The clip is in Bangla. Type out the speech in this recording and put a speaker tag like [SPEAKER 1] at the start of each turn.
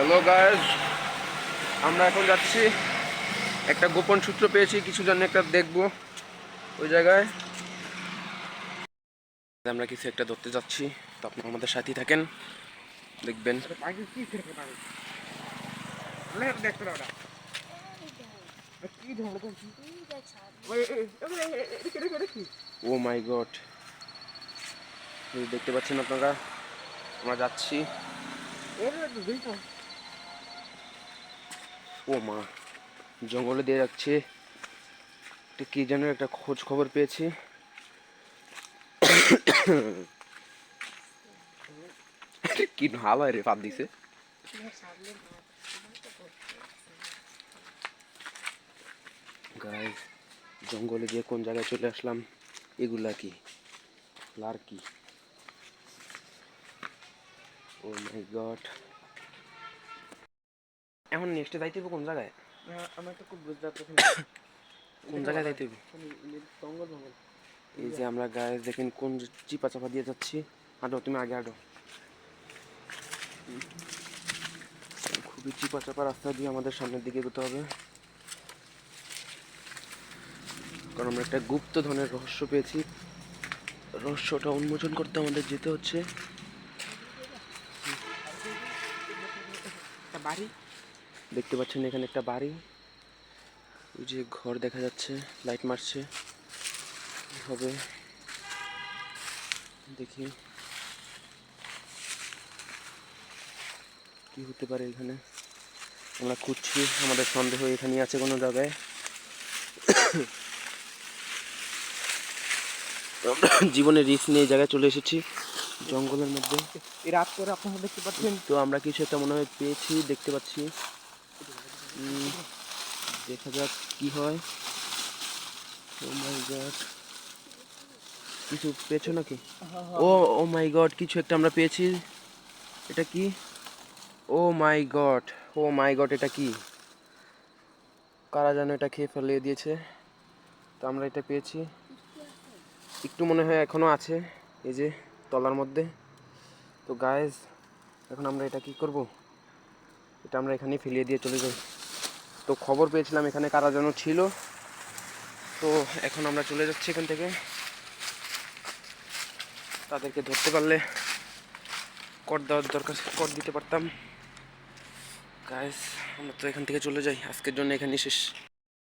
[SPEAKER 1] হ্যালো গাইজ আমরা এখন যাচ্ছি। একটা গোপন সূত্র পেয়েছি, কিছু জন্য একটা দেখব ওই জায়গায়। আমরা কিছু একটা ধরতে যাচ্ছি, তো আপনারা আমাদের সাথেই থাকেন। দেখবেন। ও মাই গড দেখতে পাচ্ছেন আপনারা? আমরা যাচ্ছি। ও মা, জঙ্গলে দিয়ে যাচ্ছে। কি যেন একটা খোঁজ খবর পেয়েছি। কি ভালো রে পাত দিছে। জঙ্গলে গিয়ে কোন জায়গায় চলে আসলাম, এগুলা কি? লার্কি ও মাই গড এখন নেক্সটে যাইতে হবে কোন জায়গায়?
[SPEAKER 2] আমার তো খুব বুঝতে পারছি
[SPEAKER 1] কোন জায়গায় যাইতে
[SPEAKER 2] জঙ্গল জঙ্গল
[SPEAKER 1] এই যে আমরা গায়ে দেখেন কোন চিপা চাপা দিয়ে যাচ্ছি। হাঁটো তুমি আগে হাঁটো। খুবই চিপা চাপা রাস্তা দিয়ে আমাদের সামনের দিকে এগোতে হবে। কারণ আমরা একটা গুপ্ত ধনের রহস্য পেয়েছি। রহস্যটা উন্মোচন করতে আমাদের যেতে হচ্ছে।
[SPEAKER 2] বাড়ি।
[SPEAKER 1] দেখতে পাচ্ছেন এখানে একটা বাড়ি। ওই যে ঘর দেখা যাচ্ছে লাইট মারছে। হবে? দেখি। কি হতে পারে এখানে? আমরা খুঁজছি আমাদের সন্দেহ এখানে আছে কোনো জায়গায়। আমরা জীবনে রিস্ক নিয়ে এই জায়গায় চলে এসেছি জঙ্গলের মধ্যে।
[SPEAKER 2] রাত করে আপনারা দেখতে পাচ্ছেন।
[SPEAKER 1] তো আমরা কিছু একটা মনে হয় পেয়েছি দেখতে পাচ্ছি। দেখা যাক কি হয়। কিছু পেয়েছ নাকি? ও ও মাই গড, কিছু একটা আমরা পেয়েছি। এটা কি? ও মাই গড, ও মাই গড, এটা কি? কারা যেন এটা খেয়ে ফেলিয়ে দিয়েছে। তো আমরা এটা পেয়েছি। একটু মনে হয় এখনও আছে, এই যে তলার মধ্যে। তো গায়েস এখন আমরা এটা কি করব? এটা আমরা এখানে ফেলিয়ে দিয়ে চলে যাই। তো খবর পেয়েছিলাম এখানে কারা যেন ছিল। তো এখন আমরা চলে যাচ্ছি এখান থেকে। তাদেরকে ধরতে পারলে কর দেওয়ার দরকার, কর দিতে পারতাম। গাইস আমরা তো এখান থেকে চলে যাই। আজকের জন্য এখানে শেষ।